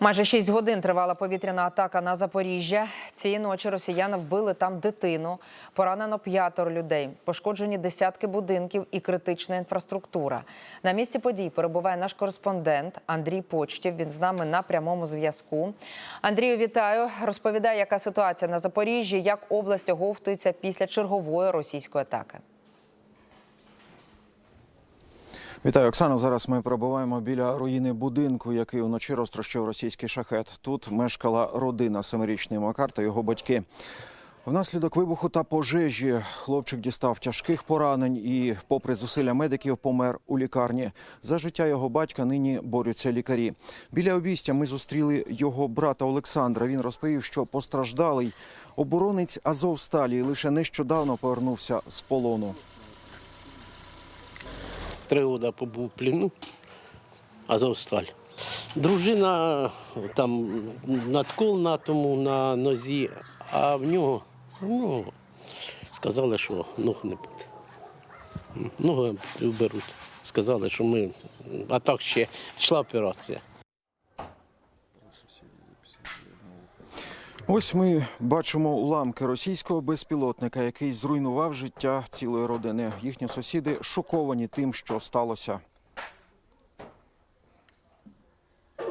Майже 6 годин тривала повітряна атака на Запоріжжя. Цієї ночі росіяни вбили там дитину. Поранено п'ятеро людей. Пошкоджені десятки будинків і критична інфраструктура. На місці подій перебуває наш кореспондент Андрій Почтів. Він з нами на прямому зв'язку. Андрію, вітаю. Розповідай, яка ситуація на Запоріжжі, як область оговтується після чергової російської атаки. Вітаю, Оксано. Зараз ми перебуваємо біля руїни будинку, який уночі розтрощив російський шахет. Тут мешкала родина семирічний Макар та його батьки. Внаслідок вибуху та пожежі хлопчик дістав тяжких поранень і, попри зусилля медиків, помер у лікарні. За життя його батька нині борються лікарі. Біля обістя ми зустріли його брата Олександра. Він розповів, що постраждалий оборонець Азовсталі лише нещодавно повернувся з полону. Три роки побув в плену, Азовсталь. Дружина там надкол на тому на нозі, а в нього ну, сказали, що ног не буде. Ноги вберуть. Сказали, що ми. А так ще йшла операція. Ось ми бачимо уламки російського безпілотника, який зруйнував життя цілої родини. Їхні сусіди шоковані тим, що сталося.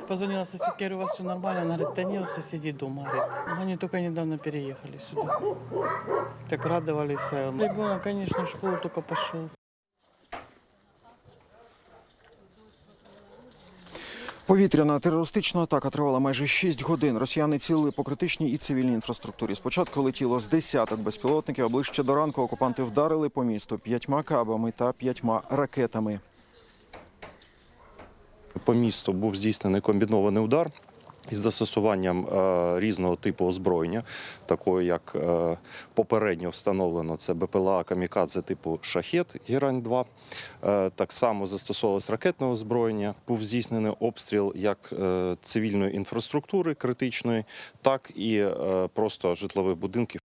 Позвонила говорю, у вас все нормально? Она говорит, да нет, соседей дома, говорит. Они только недавно переехали сюда. Так радовались. а Ребенок, конечно, в школу только пошел. Повітряна терористична атака тривала майже 6 годин. Росіяни цілили по критичній і цивільній інфраструктурі. Спочатку летіло з десяток безпілотників, а ближче до ранку окупанти вдарили по місту п'ятьма кабами та п'ятьма ракетами. По місту був здійснений комбінований удар із застосуванням е, різного типу озброєння, такого як е, попередньо встановлено це БПЛА Камікадзе типу Шахет Герань 2 Е, так само застосовувалось ракетне озброєння. Був здійснений обстріл як е, цивільної інфраструктури критичної, так і е, просто житлових будинків.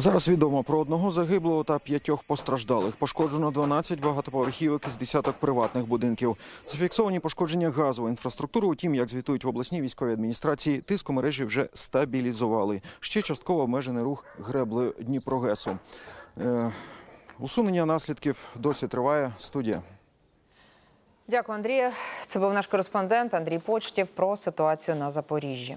Зараз відомо про одного загиблого та п'ятьох постраждалих. Пошкоджено 12 багатоповерхівок із десяток приватних будинків. Зафіксовані пошкодження газової інфраструктури. Утім, як звітують в обласній військовій адміністрації, тиск у мережі вже стабілізували. Ще частково обмежений рух греблею Дніпрогесу. Е, усунення наслідків досі триває. Студія. Дякую, Андрію. Це був наш кореспондент Андрій Почтів про ситуацію на Запоріжжі.